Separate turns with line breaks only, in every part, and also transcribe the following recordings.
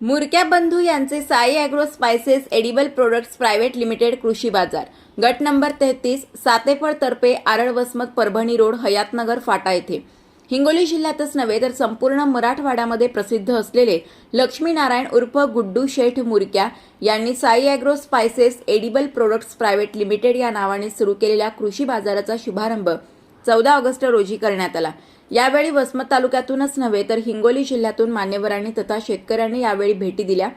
मुरक्या बंधू यांचे Sai agro spices edible products private limited कृषी बाजार. गट नंबर तेहतीस सातेफळ तर्फे आरळ वसमत परभणी रोड हयातनगर फाटा येथे. हिंगोली जिल्ह्यातच नव्हे तर संपूर्ण मराठवाड्यामध्ये प्रसिद्ध असलेले लक्ष्मीनारायण उर्फ गुड्डू शेठ मुरक्या यांनी Sai agro spices edible products private limited या नावाने सुरू केलेल्या कृषी बाजाराचा शुभारंभ चौदा ऑगस्ट रोजी करण्यात आला. यावेळी वसमत तालुक्यातूनच नव्हे तर हिंगोली जिल्ह्यातून मान्यवरांनी तथा शेतकऱ्यांनी यावेळी भेटी दिल्या.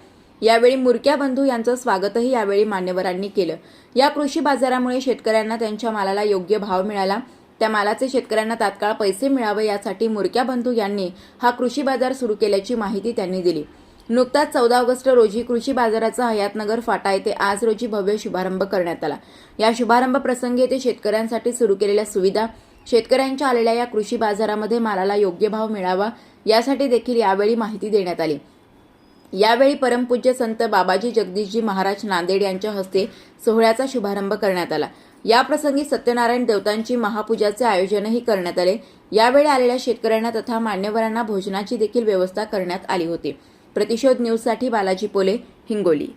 यावेळी मुरक्या बंधू यांचं स्वागतही यावेळी मान्यवरांनी केलं. या कृषी बाजारामुळे शेतकऱ्यांना त्यांच्या मालाला योग्य भाव मिळाला. त्या मालाचे शेतकऱ्यांना तात्काळ पैसे मिळावे यासाठी मुरक्या बंधू यांनी हा कृषी बाजार सुरू केल्याची माहिती त्यांनी दिली. नुकताच चौदा ऑगस्ट रोजी कृषी बाजाराचा हयातनगर फाटा येथे आज रोजी भव्य शुभारंभ करण्यात आला. या शुभारंभ प्रसंगी येथे शेतकऱ्यांसाठी सुरू केलेल्या सुविधा शेतकऱ्यांच्या आलेल्या या कृषी बाजारामध्ये मालाला योग्य भाव मिळावा यासाठी देखील यावेळी माहिती देण्यात आली. यावेळी परमपूज्य संत बाबाजी जगदीशजी महाराज नांदेड यांच्या हस्ते सोहळ्याचा शुभारंभ करण्यात आला. याप्रसंगी सत्यनारायण देवतांची महापूजाचे आयोजनही करण्यात आले. यावेळी आलेल्या शेतकऱ्यांना तथा मान्यवरांना भोजनाची देखील व्यवस्था करण्यात आली होती. प्रतिशोध न्यूजसाठी बालाजी पोले हिंगोली.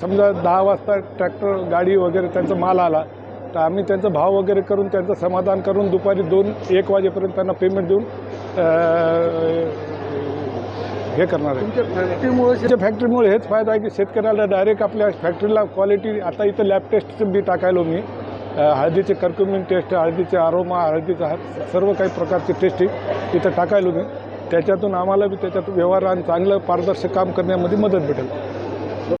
समजा दहा वाजता ट्रॅक्टर गाडी वगैरे त्यांचा माल आला. तर आम्ही त्यांचा भाव वगैरे करून त्यांचं समाधान करून दुपारी दोन एक वाजेपर्यंत त्यांना पेमेंट देऊन हे करणार आहे.
फॅक्टरीमुळे
त्याच्या फॅक्टरीमुळे हेच फायदा आहे की शेतकऱ्याला डायरेक्ट आपल्या फॅक्टरीला क्वालिटी आता इथं लॅब टेस्टचं बी टाकायलो मी. हळदीचे कर्क्युमिन टेस्ट हळदीचे आरोमा हळदीचा सर्व काही प्रकारचे टेस्टिंग इथं टाकायलो मी. त्याच्यातून आम्हाला बी त्याच्यात व्यवहार आणि चांगलं पारदर्शक काम करण्यामध्ये मदत भेटेल.